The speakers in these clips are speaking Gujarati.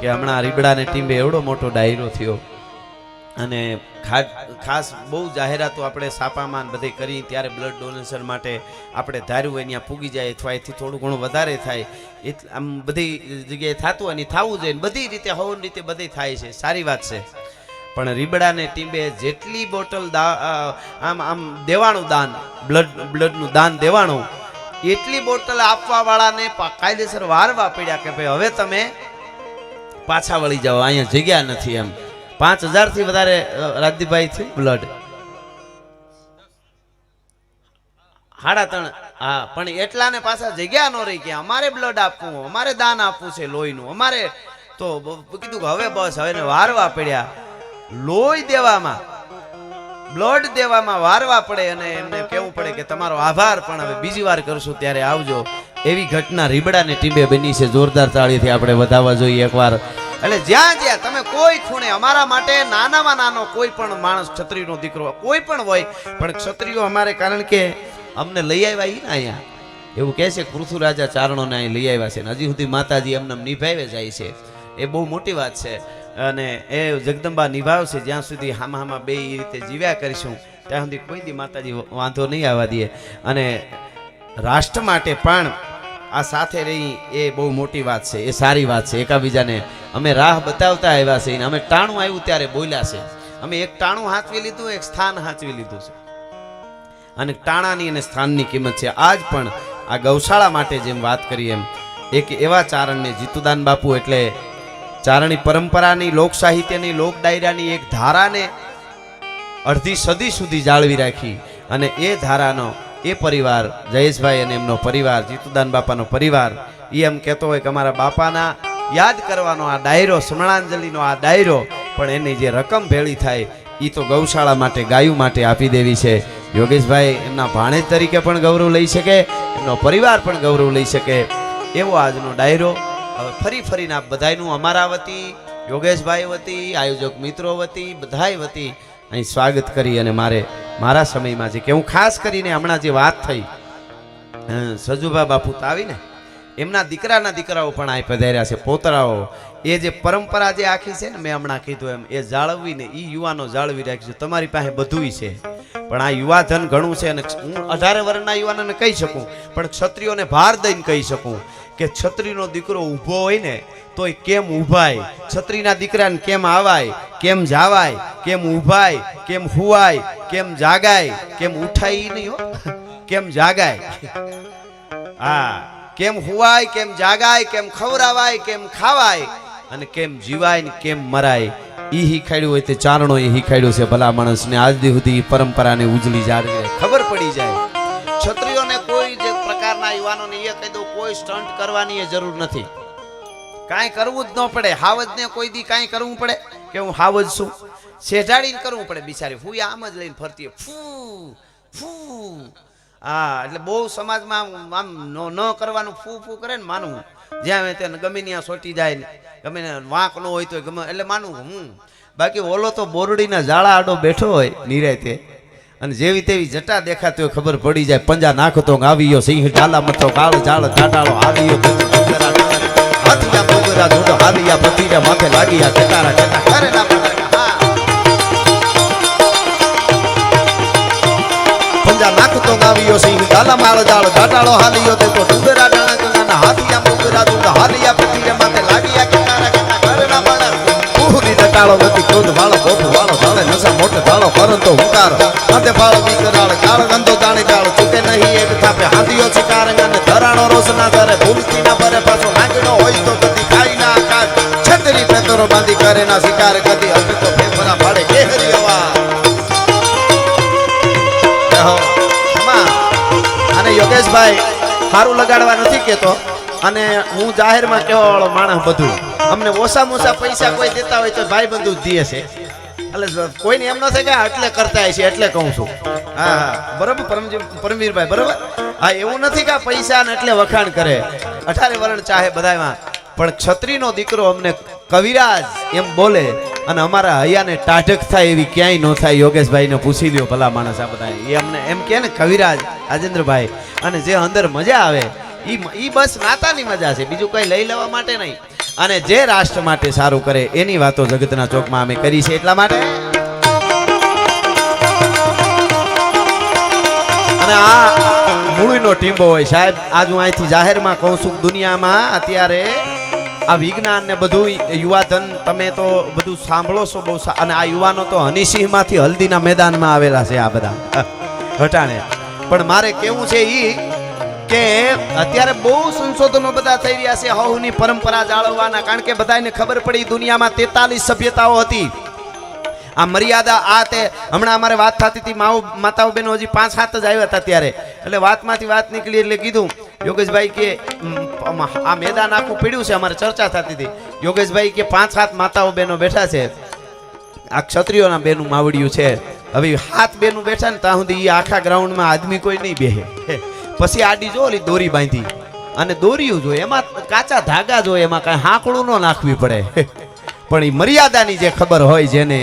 કે હમણાં રીબડાને ટીમે એવડો મોટો ડાયરો થયો. અને ખાસ બહુ જાહેરાતો આપણે સાપામાં બધી કરી, ત્યારે બ્લડ ડોનેશન માટે આપણે ધાર્યું હોય ત્યાં પૂગી જાય, અથવા એથી થોડું ઘણું વધારે થાય. એટલે આમ બધી જગ્યાએ થતું હોય ને થવું જોઈએ બધી રીતે, હવન રીતે બધી થાય છે. સારી વાત છે. પણ રીબડાને ટીમે જેટલી બોટલ દા આમ આમ દેવાનું દાન બ્લડ બ્લડનું દાન દેવાનું, એટલી બોટલ આપવા વાળાને કાયદેસર વારવા પડ્યા કે ભાઈ હવે તમે પાછા વળી જાઓ. અહીંયા જગ્યા નથી એમ. પાંચ હજારથી વધારે રાજદીપભાઈ થયું બ્લડ હાડા ત્રણ હા, પણ એટલાને પાછા જગ્યા ન રહી કે અમારે બ્લડ આપવું, અમારે દાન આપવું છે લોહીનું. અમારે તો કીધું કે હવે બસ, હવે વારવા પડ્યા. લોહી દેવામાં બ્લડ દેવામાં વારવા પડે અને એમને કહેવું પડે કે તમારો આભાર પણ હવે બીજી વાર કરશું, ત્યારે આવજો. એવી ઘટના રીબડાને ટીમે બની છે, જોરદાર તાળીથી આપણે વધાવવા જોઈએ એકવાર. એટલે જ્યાં જ્યાં તમે કોઈ ખૂણે અમારા માટે નાનામાં નાનો કોઈ પણ માણસ, ક્ષત્રિયનો દીકરો, કોઈ પણ હોય, પણ ક્ષત્રિયો અમારે કારણ કે અમને લઈ આવ્યા ને અહીંયા. એવું કહે છે પૃથુ રાજા ચારણોને અહીં લઈ આવ્યા છે ને હજી સુધી માતાજી એમને નિભાવે જાય છે. એ બહુ મોટી વાત છે. અને એ જગદંબા નિભાવશે, જ્યાં સુધી હામા હામા બે રીતે જીવ્યા કરીશું, ત્યાં સુધી કોઈ દી માતાજી વાંધો નહીં આવવા દે. અને રાષ્ટ્ર માટે પણ આ સાથે રહી એ બહુ મોટી વાત છે, એ સારી વાત છે. એકાબીજાને અમે રાહ બતાવતા આવ્યા છે અમે ટાણું આવ્યું ત્યારે બોલ્યા છે. અમે એક ટાણું હાંચવી લીધું, એક સ્થાન હાંચવી લીધું છે. અને ટાણાની અને સ્થાનની કિંમત છે. આજ પણ આ ગૌશાળા માટે જેમ વાત કરી એમ, એક એવા ચારણને જીતુદાન બાપુ એટલે ચારણી પરંપરાની, લોક સાહિત્યની, લોક ડાયરાની એક ધારાને અડધી સદી સુધી જાળવી રાખી અને એ ધારાનો એ પરિવાર, જયેશભાઈ અને એમનો પરિવાર, જીતુદાન બાપાનો પરિવાર એ એમ કહેતો હોય કે અમારા બાપાના યાદ કરવાનો આ ડાયરો, સ્મરણાંજલિનો આ ડાયરો, પણ એની જે રકમ ભેળી થાય એ તો ગૌશાળા માટે, ગાયું માટે આપી દેવી છે. યોગેશભાઈ એમના ભાણેજ તરીકે પણ ગૌરવ લઈ શકે, એમનો પરિવાર પણ ગૌરવ લઈ શકે. એવો આજનો ડાયરો. હવે ફરી ફરીને આપ બધાયનું અમારા વતી, યોગેશભાઈ વતી, આયોજક મિત્રો વતી, બધાય વતી અહીં સ્વાગત કરી અને મારે મારા સમયમાં જે કે હું ખાસ કરીને હમણાં જે વાત થઈ સજુભા બાપુ તાવીને એમના દીકરાના દીકરાઓ પણ આ પધાર્યા છે, પોતરાઓ. એ જે પરંપરા જે આખી છે ને, મેં હમણાં કીધું એમ, એ જાળવીને એ યુવાનો જાળવી રાખીશું તમારી પાસે બધુંય છે. પણ આ યુવાધન ઘણું છે અને હું અઢારે વર્ષના યુવાનોને કહી શકું, પણ ક્ષત્રિયોને ભાર દઈને કહી શકું. કે છત્રીનો દીકરો ઊભો હોય ને, તોય કેમ ઊભાય? છત્રીના દીકરાને કેમ આવાય? કેમ જાવાય? કેમ ઊભાય? કેમ હુવાય? કેમ જાગાય? કેમ ઉઠાય નહીં હો? કેમ જાગાય? હા, કેમ હુવાય, કેમ જાગાય, કેમ ખવરાવાય કેમ ખાવાય, અને કેમ જીવાય ને કેમ મરાય? ઈ હિખાડ્યું હોય તે ચારણો એ હિખાડ્યું છે ભલા માણસને. આજ દી સુધી પરંપરાને ઉજળી જાળવી ખબર પડી જાય. પ્રકારના યુવાનોને એ કહી દઉં, કોઈ સ્ટન્ટ કરવાની એ જરૂર નથી. કાંઈ કરવું જ ન પડે. હાવજને કોઈ દી કાંઈ કરવું પડે કે હું હાવજ છું. શેઢાડીને કરવું પડે બિચારી. ફૂઈ આમ જ લઈને ફરતી. ફૂ ફૂ. હા, એટલે બહુ સમાજમાં આમ ન કરવાનું ફૂ ફૂ કરે ને માનવું જ્યાં ત્યાં ગમે ત્યાં સોટી જાય ને, ગમે વાંક ન હોય તો ગમે, એટલે માનવું હું. બાકી ઓલો તો બોરડીના જાળા આડો બેઠો હોય નિરાયતે. અને જેવી તેવી જટા દેખાતી હોય ખબર પડી જાય પંજા નાખતો આવી ગયો સિંહ ઢાલા મથો કાળ ઝાડ ઝાટાળો આવી ગયો હાલિયા પતિરા માથે લાગીયા કેટારા કેટા હાલિયો તે તો ડુંગરા ડાણા ગંગાના હાથિયા મુગરા ધૂંઢ હાલિયા પતિરા ઉહરી નથી, ક્રોધ વાળો, ભોગ વાળો ધાળે નશા મોટે ધાળો કરંતો હુંકાર. માથે ફાળો વિકરાળ કાળ ગંદો જાણે દાળ ચૂકે નહીં એક થાપે હાંધિયો શિકાર અને ધરાણો રોષ ના ધરે. ભૂલથી ના ભરે પાછો નાગડો હોય તો કદી ખાઈ ના આકાશ છત્રી પેતરો બાંધી કરે ના શિકાર, કદી હવે તો ફેફરા ફાડે કે હરી હવા અને યોગેશભાઈ સારું લગાડવા નથી કેતો, અને હું જાહેરમાં કેવો માણસ બધું. અમને ઓછામાં ઓછા પૈસા કોઈ દેતા હોય તો ભાઈ બંધુ દે છે. એટલે કોઈને એમ ન થાય કે એટલે કરતા છે, એટલે કહું છું. હા હા. બરોબર, પરમજી, પરમવીરભાઈ, બરોબર? હા, એવું નથી કે પૈસા ને એટલે વખાણ કરે. અઢારે વરણ ચાહે બધામાં પણ છત્રીનો દીકરો અમને કવિરાજ એમ બોલે અને અમારા હૈયાને ટાઢક થાય એવી ક્યાંય ન થાય, યોગેશભાઈને પૂછી લ્યો ભલા માણસ આ બધા એ અમને એમ કે ને, કવિરાજ, રાજેન્દ્રભાઈ, અને જે અંદર મજા આવે એ બસ નાતાની મજા છે, બીજું કઈ લઈ લેવા માટે નહીં. અને જે રાષ્ટ્ર માટે સારું કરે એની વાતો જગતના ચોકમાં અમે કરી છે. એટલા માટે અને આ મૂળીનો ટીંબો હોય સાહેબ, આજ હું અહીંથી જાહેરમાં કહું છું દુનિયામાં અત્યારે આ વિજ્ઞાન ને બધું યુવાધન, તમે તો બધું સાંભળો છો બહુ અને આ યુવાનો તો હનીસિંહમાંથી હલ્દીના મેદાનમાં આવેલા છે આ બધા. હટાણે પણ મારે કેવું છે ઈ કે અત્યારે બહુ સંશોધનો બધા થઈ રહ્યા છે હહુની પરંપરા જાળવવાના. કારણ કે બધાને ખબર પડી દુનિયામાં તેતાલીસ સભ્યતાઓ હતી. આ મર્યાદા આ તે હમણાં અમારે વાત થતી હતી માઓ માતાઓ બહેનો હજી પાંચ સાત જ આવ્યા હતા ત્યારે. એટલે વાતમાંથી વાત નીકળી એટલે કીધું, યોગેશભાઈ કે આ મેદાન આખું પીડ્યું છે, અમારે ચર્ચા થતી હતી. યોગેશભાઈ કે, પાંચ સાત માતાઓ બહેનો બેઠા છે. આ ક્ષત્રિયોના બેનું માવડિયું છે. હવે હાથ બેનું બેઠા ને ત્યાં સુધી એ આખા ગ્રાઉન્ડમાં આદમી કોઈ નહીં બેહે. પછી આડી જો ઓલી દોરી બાંધી. અને દોર્યું જોઈએ એમાં કાચા ધાગા જોઈએ એમાં કાંઈ હાંકડું ન નાખવી પડે. પણ એ મર્યાદાની જે ખબર હોય જેને,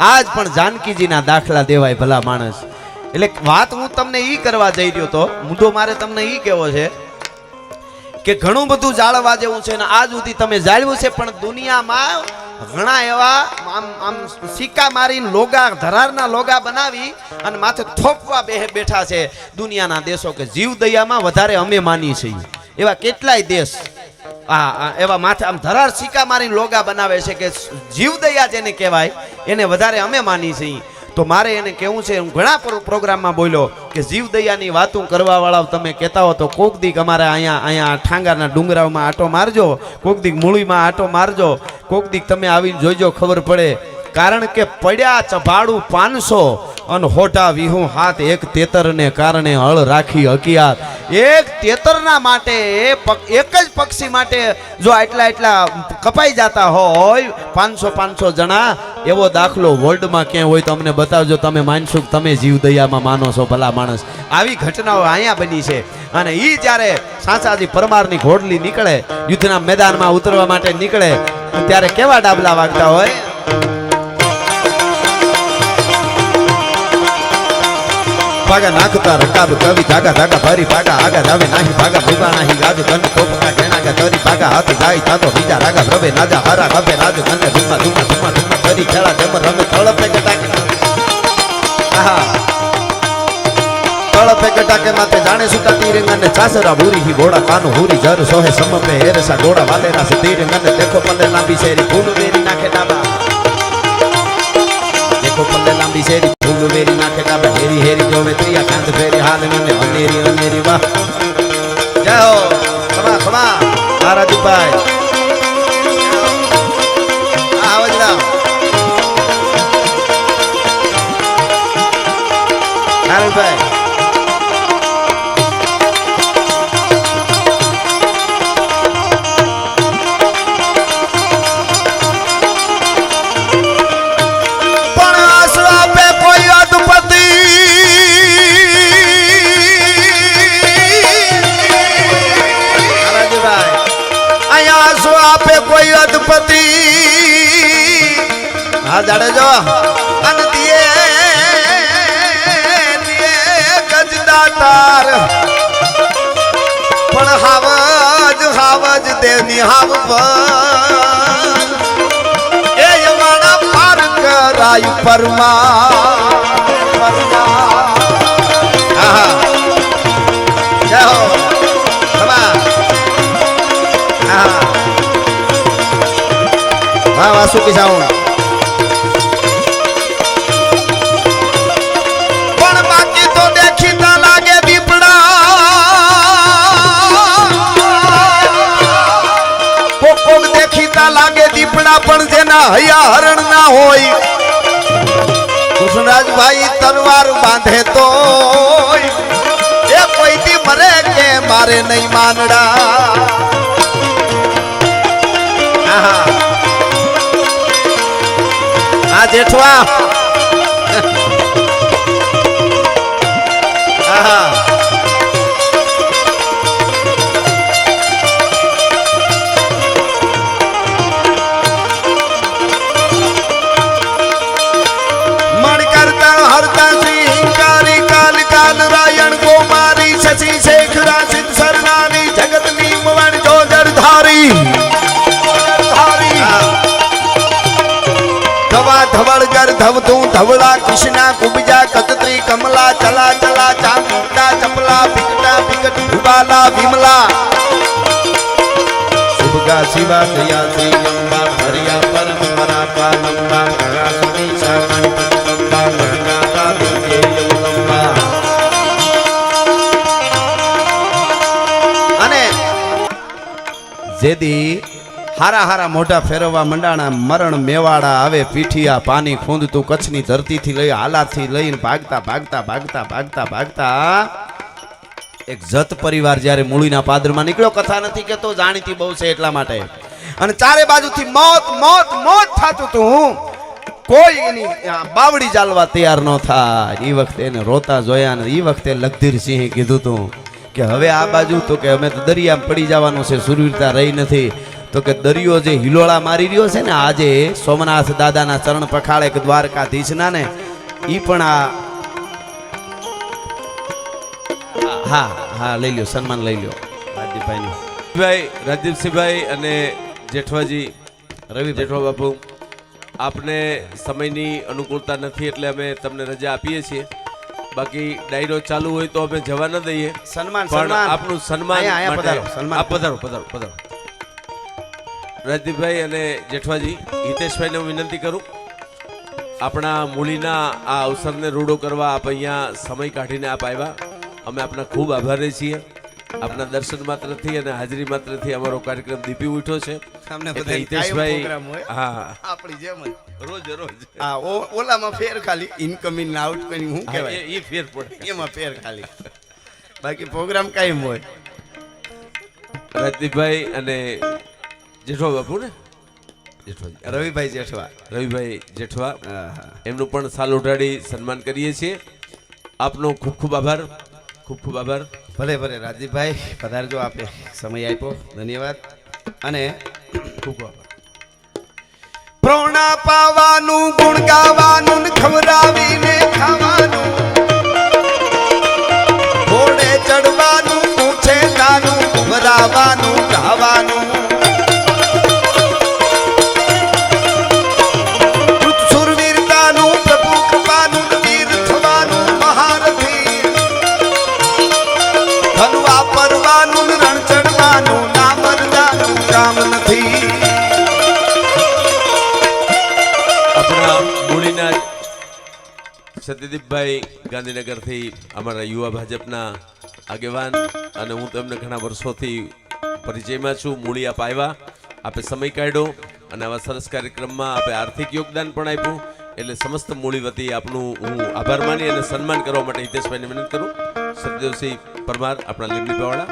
આજ પણ જાનકીજીના દાખલા દેવાય ભલા માણસ. એટલે વાત હું તમને ઈ કરવા જઈ રહ્યો તો મુદ્દો મારે તમને ઈ કહેવો છે કે ઘણું બધું જાળવા જેવું છે ને આજ સુધી તમે જાળવ્યું છે, પણ દુનિયામાં ઘણા એવા આમ આમ સિક્કા મારીને લોગા, ધરારના લોગા બનાવી અને માથે થોપવા બેહે બેઠા છે દુનિયાના દેશો કે જીવ દયામાં વધારે અમે માની છીએ. એવા કેટલાય દેશ આ આ, એવા માથે આમ ધરાર સિક્કા મારીને લોગા બનાવે છે કે જીવ દયા જેને કહેવાય, એને વધારે અમે માની છીએ. તો મારે એને કહેવું છે, હું ઘણા પ્રોગ્રામમાં બોલ્યો કે જીવદયાની વાતો કરવા વાળા તમે કહેતા હો તો કોક દીક અમારે અહીંયા અહીંયા ઠાંગારના ડુંગરામાં આટો મારજો, કોક દીક મૂળીમાં આટો મારજો, કોક દીક તમે આવીને જોઈજો ખબર પડે. કારણ કે પડ્યા ચભાડું પાંચસો અને હોટા વિહું હાથ એક તેતરને કારણે હળ રાખી હકીયાત એક તેતરના માટે એક જ પક્ષી માટે જો આટલા એટલા કપાઈ જતા હોય, પાંચસો પાંચસો જણા એવો દાખલો વર્લ્ડમાં ક્યાંય હોય તો અમને બતાવજો. તમે માનશો કે તમે જીવ દયામાં માનો છો ભલા માણસ. આવી ઘટનાઓ અહીંયા બની છે. અને એ જ્યારે સાંસાજી પરમારની ઘોડલી નીકળે, યુદ્ધના મેદાનમાં ઉતરવા માટે નીકળે, ત્યારે કેવા ડાબલા વાગતા હોય? પાગા નાખતા રકાબ કવિ, ધાગા ધાગા ભરી પાગા આગા જાવે નાહી ભાગા ભૂગા નાહી ગાજુ ધન કોપકા ઘેણા ગા તરી પાગા હાથ ગાય થાતો બીજા રાગા ભવે નાજા, હારા ગભે રાજુ ધન ધુમા ધુમા ધુમા ધુમા કરી ખેડા જમર રમે તળપે ગટાકે આહા તળપે ગટાકે માથે જાણે સુતા તીરંગ અને ચાસરા ભૂરી હી ઘોડા કાનો હુરી જર સોહે સમપે હેરસા ઘોડા વાલેરા સે તીરંગ અને દેખો પલ્લે લાંબી શેરી ફૂલ વેરી નાખે ડાબા દેખો પલ્લે લાંબી શેરી ફૂલ વેરી નાખે ડાબા હેરી હેરી જોવે ત્રિયા કાંત ફેરી હાલ મને અનેરી અનેરી વાહ જય હો ખમા ખમા મહારાજુભાઈ આવજરા આપે કોઈ અદપતિ હા જાડેજો. અને ગજદાતાર પણ હાવજ હાવજ દેવની હાવ એ યમાણા પાર કરાય પરમા હો. આહા. લાગે પણ જેના હૈયા હરણ ના હોય, કૃષ્ણરાજભાઈ તલવાર બાંધે તો એ કોઈ દી મરે કે મારે નહીં માનડા આ જેઠવા. ધવ તું કૃષ્ણા, કુબજા, કતત્રી, કમલા, ચલા ચલા ચાંદા ચપલા વિકટા વિકટ ભુવાલા વિમલા. સુભગા, શિવા, દયા, શ્રી લંબા હરિયા પરમ પરાપા લંબા ગંગા સુની શાકણ અંબા ગંગા અને જેદી હારા હારા મોઢા ફેરવવા મંડાણા મરણ મેવાડા આવે, પીઠિયા પાણી ખૂંદતું કચ્છની ધરતીથી લઈ હાલાથી લઈને ભાગતા ભાગતા ભાગતા ભાગતા ભાગતા. એક જત પરિવાર જ્યારે મૂળીના પાદરમાં નીકળ્યો, કથા નથી કેતો જાણીતી બહુ છે એટલા માટે. અને ચારે બાજુથી મોત મોત મોત થતું હતું કોઈ એની બાવડી ચાલવા તૈયાર ન થાય. એ વખતે એને રોતા જોયા ને એ વખતે લખધીરસિંહે કીધું તું કે હવે આ બાજુ તો કે અમે તો દરિયામાં પડી જવાનું છે, સુરવીરતા રહી નથી. તો કે દરિયો જે હિલોળા મારી રહ્યો છે ને આજે સોમનાથ દાદાના ચરણ પખાળે કે દ્વારકાધીશના ને એ પણ આ હા હા લઈ લ્યો સન્માન લઈ લ્યો. રાજદીપભાઈનું. ભાઈ રાજદીપસિંહભાઈ અને જેઠવાજી રવિ જેઠવા બાપુ આપને સમયની અનુકૂળતા નથી એટલે અમે તમને રજા આપીએ છીએ. બાકી ડાયરો ચાલુ હોય તો અમે જવા ન દઈએ. સન્માન પણ આપનું સન્માન પધારો, સન્માન. પધારો પધારો પધારો. રાજદીપભાઈ અને જેઠવાજી હિતેશભાઈને હું વિનંતી કરું આપણા મૂળીના આ અવસરને રૂડો કરવા આપ અહીંયા સમય કાઢીને આપ આવ્યા. અમે આપના ખૂબ આભારી છીએ. આપના દર્શન માત્રથી અને હાજરી માત્રથી અમારો કાર્યક્રમ દીપી ઉઠ્યો છે. હિતેશભાઈ. હા. આપણી જેમ રોજ રોજ. હા ઓલામાં ફેર ખાલી. ઇનકમિંગ ને આઉટકમિંગ શું હા, કહેવાય. એ ફેર પડે. એમાં ફેર ખાલી. બાકી પ્રોગ્રામ કાયમ હોય. રાજદીપભાઈ અને જેઠવા બાપુ ને? જેઠવાજી રવિભાઈ જેઠવા. રવિભાઈ જેઠવા. એમનું પણ સાલ ઉઠાડી સન્માન કરીએ છીએ. આપનો ખૂબ ખૂબ આભાર. ખૂબ ખૂબ આભાર. ભલે ભલે રાજીવભાઈ પધારજો આપે. સમય આપ્યો. ધન્યવાદ. અને ખૂબ આભાર. પ્રોણા પાવાનું ગુણ ગાવાનું ને સત્યદીપભાઈ ગાંધીનગરથી અમારા યુવા ભાજપના આગેવાન અને હું તેમને ઘણા વર્ષોથી પરિચયમાં છું. મૂળી આપ આવ્યા આપે સમય કાઢ્યો અને આવા સરસ કાર્યક્રમમાં આપે આર્થિક યોગદાન પણ આપ્યું. એટલે સમસ્ત મૂળી વતી આપનું હું આભાર માની અને સન્માન કરવા માટે હિતેશભાઈને વિનંતી કરું. સત્યદેવસિંહ પરમાર, આપણા લીમડીપાવાળા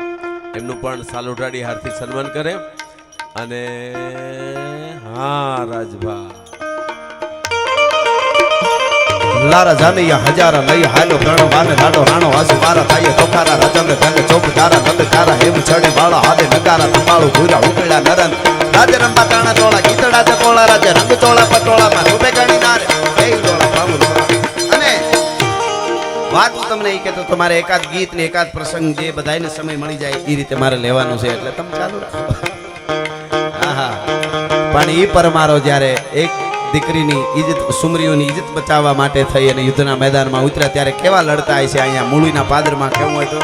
એમનું પણ સાલ ઉઠાડી હારથી સન્માન કરે. અને હા, રાજભા. લારા જાનૈયા હજારા લઈ હાલો ગણો વાને લાડો રાણો વાસુ મારા થાય તોખારા રચંદ ગંગ ચોક તારા નંદ તારા હેમ છડે વાળા હાથે નકારા તપાળું ભૂરા ઉકળ્યા નરન. રાજે રંબા તાણા ટોળા ગીતડા ચકોળા, રાજે રંગ ચોળા પટોળામાં રૂપે ગણી નારે. એ ડોળા પામુ અને વાત તમને એ કહેતો તમારે એકાદ ગીત ને એકાદ પ્રસંગ જે બધાયને સમય મળી જાય એ રીતે મારે લેવાનું છે, એટલે તમે ચાલુ રાખો. આહા. પણ એ પરમારો જ્યારે એક દીકરીની ઇજ્જત સુમરીઓની ઇજ્જત બચાવવા માટે થઈ અને યુદ્ધના મેદાનમાં ઉતર્યા. ત્યારે કેવા લડતા હોય છે અહીંયા મૂળીના પાદરમાં? કેવું હોય તો?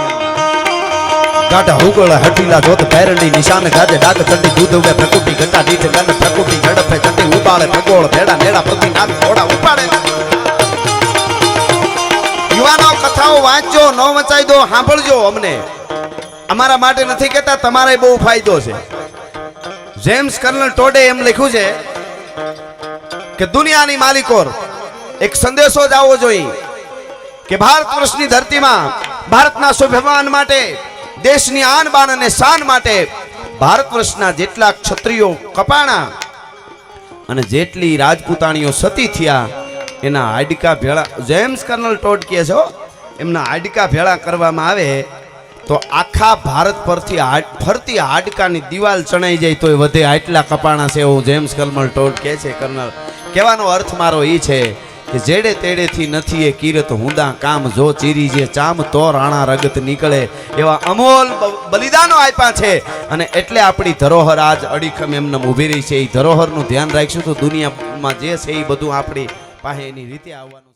કાઢા હુગળ હટીલા જોત ભેરણી નિશાન, ગાજે ડાક ચંડી દૂધ ઉગે પ્રકૃતિ ઘટા દીઠ ગન પ્રકૃતિ ઝડપે ચંડી ઉબાળે ભગોળ ભેડા નેડા પ્રતિ નાદ ઘોડા ઉપાડે. યુવાનો કથાઓ વાંચજો, ન વંચાઈ દો સાંભળજો અમને. અમારા માટે નથી કહેતા, તમારે બહુ ફાયદો છે. જેમ્સ કર્નલ ટોડે એમ લખ્યું છે કે દુનિયાની માલિકોર એક સંદેશો જ આવવો જોઈએ કે ભારત વર્ષની ધરતીમાં ભારતના સ્વાભિમાન માટે, દેશની આન બાન અને શાન માટે ભારત વર્ષના જેટલા ક્ષત્રિયો કપાણા અને જેટલી રાજપૂતાણીઓ સતી થયા, એના હાડકા ભેળા, જેમ્સ કર્નલ ટોડ કહે છે એમના હાડકા ભેળા કરવામાં આવે તો આખા ભારત પરથી ફરતી હાડકાની દિવાલ ચણાઈ જાય તોય વધે આટલા કપાણા છે એવું જેમ્સ કર્નલ ટોડ કહે છે કર્નલ. કહેવાનો અર્થ મારો એ છે કે જેડે તેડેથી નથી એ કિરત હુંદા કામ જો ચીરી જે ચામ તો રાણા રગત નીકળે. એવા અમોલ બલિદાનો આપ્યા છે. અને એટલે આપણી ધરોહર આજ અડીખમ એમને ઊભી રહી છે. એ ધરોહરનું ધ્યાન રાખીશું તો દુનિયામાં જે છે એ બધું આપણી પાસે એની રીતે આવવાનું